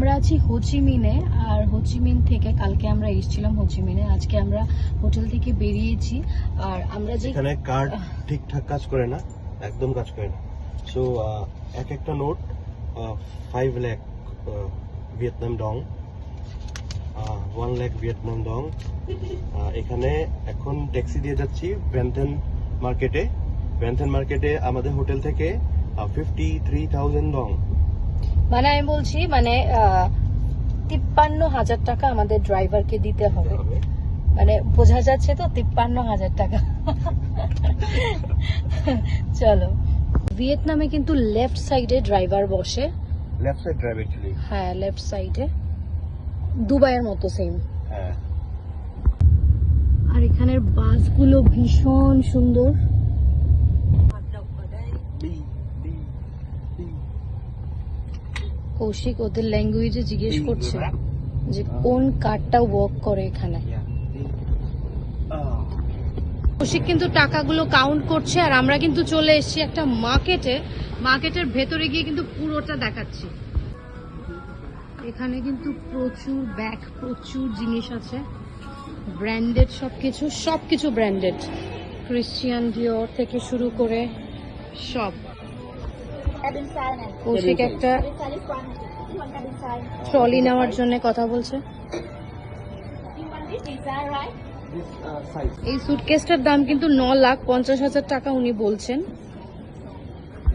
আমরা আছি হোচিমিনে আর হোচিমিন থেকে কালকে আমরা এসেছিলাম হোচিমিনে আজকে আমরা হোটেল থেকে বেরিয়েছি, আর আমরা যে এখানে কার্ড ঠিকঠাক কাজ করে না, একদম কাজ করে না। সো এক একটা note five lakh Vietnam dong one lakh Vietnam dong এখানে এখন ট্যাক্সি দিয়ে যাচ্ছি ব্যান্থেন মার্কেটে ব্যান্থেন মার্কেটে আমাদের হোটেল থেকে ফিফটি থ্রি থাউজেন্ড ডং মানে আমি বলছি মানে তিপ্পান্ন হাজার টাকা আমাদের ড্রাইভারকে দিতে হবে। মানে বোঝা যাচ্ছে তো তিপ্পান্ন হাজার টাকা। চলো। ভিয়েতনামে কিন্তু লেফট সাইডে ড্রাইভার বসে। লেফট সাইড ড্রাইভ হ্যাঁ লেফট সাইডে। দুবাইয়ের মতো সেম হ্যাঁ। আর এখানের বাসগুলো ভীষণ সুন্দর। কৌশিক ওদের ল্যাঙ্গুয়েজে জিজ্ঞেস করছে যে কোন কার্ডটা ওয়ার্ক করে এখানে? কৌশিক কিন্তু টাকাগুলো কাউন্ট করছে আর আমরা কিন্তু চলে এসেছি একটা মার্কেটে মার্কেটের ভেতরে গিয়ে কিন্তু পুরোটা দেখাচ্ছি। এখানে কিন্তু প্রচুর ব্যাগ প্রচুর জিনিস আছে। ব্র্যান্ডেড সব কিছু সব কিছু ব্র্যান্ডেড ক্রিশ্চিয়ান ডিওর থেকে শুরু করে সব। কৌশিক একটা ট্রলি নেওয়ার জন্য কথা বলছে। এই সুটকেসটার দাম কিন্তু ন লাখ পঞ্চাশ হাজার টাকা উনি বলছেন।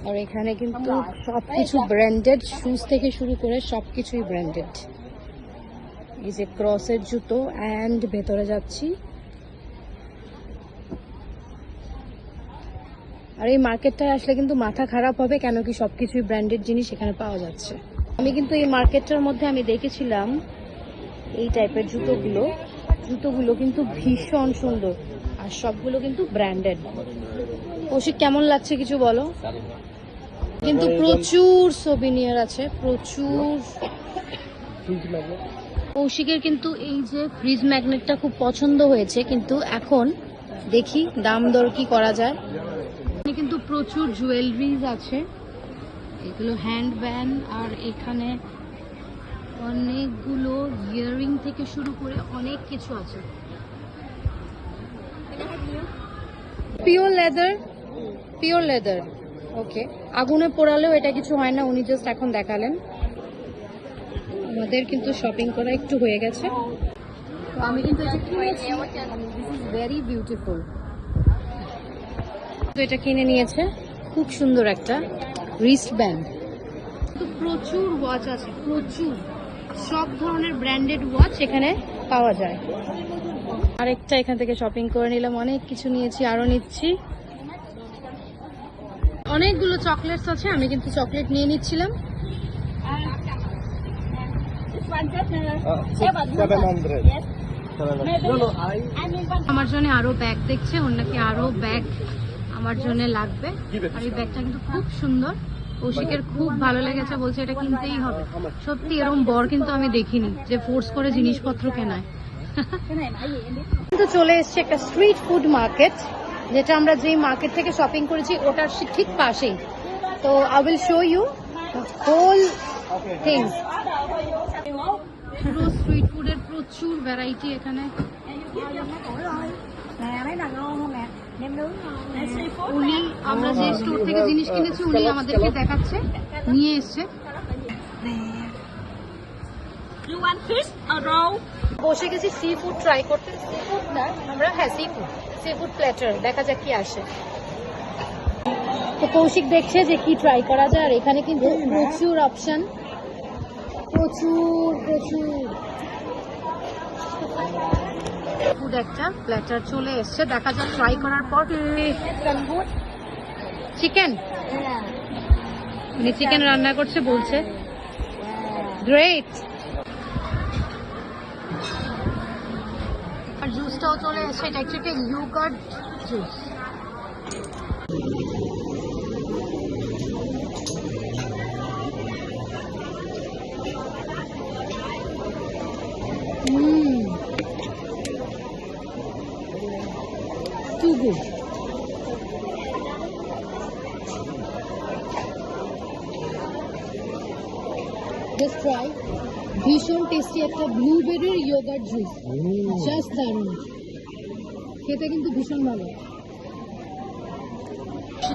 আর এখানে কিন্তু সবকিছু ব্র্যান্ডেড শুজ থেকে শুরু করে সবকিছুই ব্র্যান্ডেড এই যে ক্রসের জুতো অ্যান্ড ভেতরে যাচ্ছি। আর এই মার্কেটটায় আসলে কিন্তু মাথা খারাপ হবে কেন কি সবকিছুই ব্র্যান্ডেড জিনিস এখানে পাওয়া যাচ্ছে। আমি কিন্তু এই মার্কেটটার মধ্যে আমি দেখেছিলাম এই টাইপের জুতোগুলো। জুতোগুলো কিন্তু ভীষণ সুন্দর আর সবগুলো কিন্তু ব্র্যান্ডেড কৌশিক, কেমন লাগছে কিছু বলো? কিন্তু প্রচুর সোভিনিয়ার আছে, প্রচুর। কৌশিকের কিন্তু এই যে ফ্রিজ ম্যাগনেটটা খুব পছন্দ হয়েছে, কিন্তু এখন দেখি দাম দর কি করা যায়। প্রচুর জুয়েলারিজ আছে। এগুলো হ্যান্ড ব্যান আর এখানে অনেকগুলো ইয়াররিং থেকে শুরু করে অনেক কিছু আছে। Pure leather pure leather okay আগুনে পোড়ালেও এটা কিছু হয় না উনি জাস্ট এখন দেখালেন। আমাদের কিন্তু শপিং করা একটু হয়ে গেছে। তো আমি কিন্তু এটা কিনেছি। দিস ইজ ভেরি বিউটিফুল তো এটা কিনে নিয়েছে। খুব সুন্দর একটা রিস্ট ব্যান্ড তো প্রচুর ওয়াচ আছে প্রচুর। সব ধরনের ব্র্যান্ডেড ওয়াচ এখানে পাওয়া যায়। আরেকটা এখান থেকে শপিং করে নিলাম অনেক কিছু নিয়েছি আরও নিচ্ছি। অনেকগুলো চকলেটস আছে আমি কিন্তু চকলেট নিয়ে নিচ্ছিলাম। আমার জন্য আরও ব্যাগ দেখছে ওর নাকি আরও ব্যাগ আমার জন্য লাগবে। আর এই ব্যাগটা কিন্তু খুব সুন্দর। কৌশিকের খুব ভালো লেগেছে বলছে এটা কিনতেই হবে। সত্যি এরকম বর কিন্তু আমি দেখিনি যে ফোর্স করে জিনিসপত্র কেনায়। কিন্তু চলে এসছে একটা স্ট্রিট ফুড মার্কেট যেটা আমরা যেই মার্কেট থেকে শপিং করেছি ওটার ঠিক পাশেই। তো I will show you whole thing পুরো স্ট্রিট ফুডের প্রচুর ভ্যারাইটি এখানে। উনি আমরা যে স্টোর থেকে জিনিস কিনেছি উনি আমাদেরকে দেখাচ্ছে নিয়ে এসছে। You want fish? Or roll? বসে গেছি সি ফুড ট্রাই করতে। সি ফুড না আমরা হ্যাঁ seafood seafood platter দেখা যাক কি আসে। তো কৌশিক দেখছে যে কি ট্রাই করা যায় আর এখানে কিন্তু প্রচুর অপশন প্রচুর প্রচুর। ফুড একটা প্ল্যাটার চলে এসছে। দেখা যাক ট্রাই করার পর। চিকেন উনি চিকেন রান্না করছে বলছে। গ্রেট আর জুসটাও চলে এসেছে এটা হচ্ছে yogurt juice Too good. Just try. ভীষণ টেস্টি একটা ব্লুবেরির ইয়োগার্ট জুস জাস্ট দারুণ। খেতে কিন্তু ভীষণ ভালো।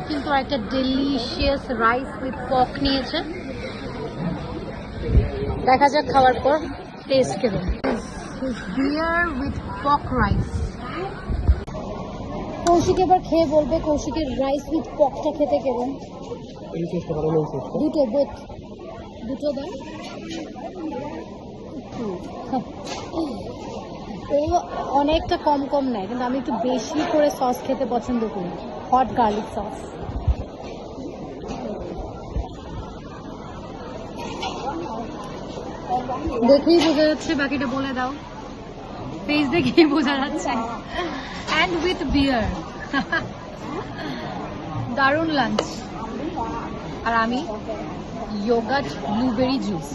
কিন্তু একটা ডেলিশিয়াস রাইস উইথ পক নিয়েছে। দেখা যাক খাওয়ার পর টেস্ট কেমন। Beer with pork rice Koushik এবার খেয়ে বলবে কৌশিকের রাইস উইথ পকটা খেতে কেমন? দুটো বোধ দুটো দাও ও অনেকটা কম কম নেয় কিন্তু আমি একটু বেশি করে সস খেতে পছন্দ করি। হট গার্লিক সস দেখেই বোঝা যাচ্ছে বাকিটা বলে দাও। ফেস দেখেই বোঝা যাচ্ছে। অ্যান্ড উইথ বিয়ার দারুণ লাঞ্চ আর আমি ইয়োগাট ব্লুবেরি জুস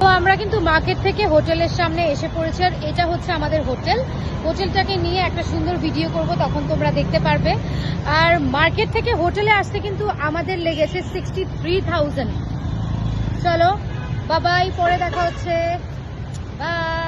তো আমরা কিন্তু মার্কেট থেকে হোটেলের সামনে এসে পড়েছি, আর এটা হচ্ছে আমাদের হোটেল। হোটেলটাকে নিয়ে একটা সুন্দর ভিডিও করব, তখন তোমরা দেখতে পারবে। আর মার্কেট থেকে হোটেলে আসতে কিন্তু আমাদের লেগেছে সিক্সটি থ্রি থাউজেন্ড চলো বাবাই পরে দেখা হচ্ছে। বাই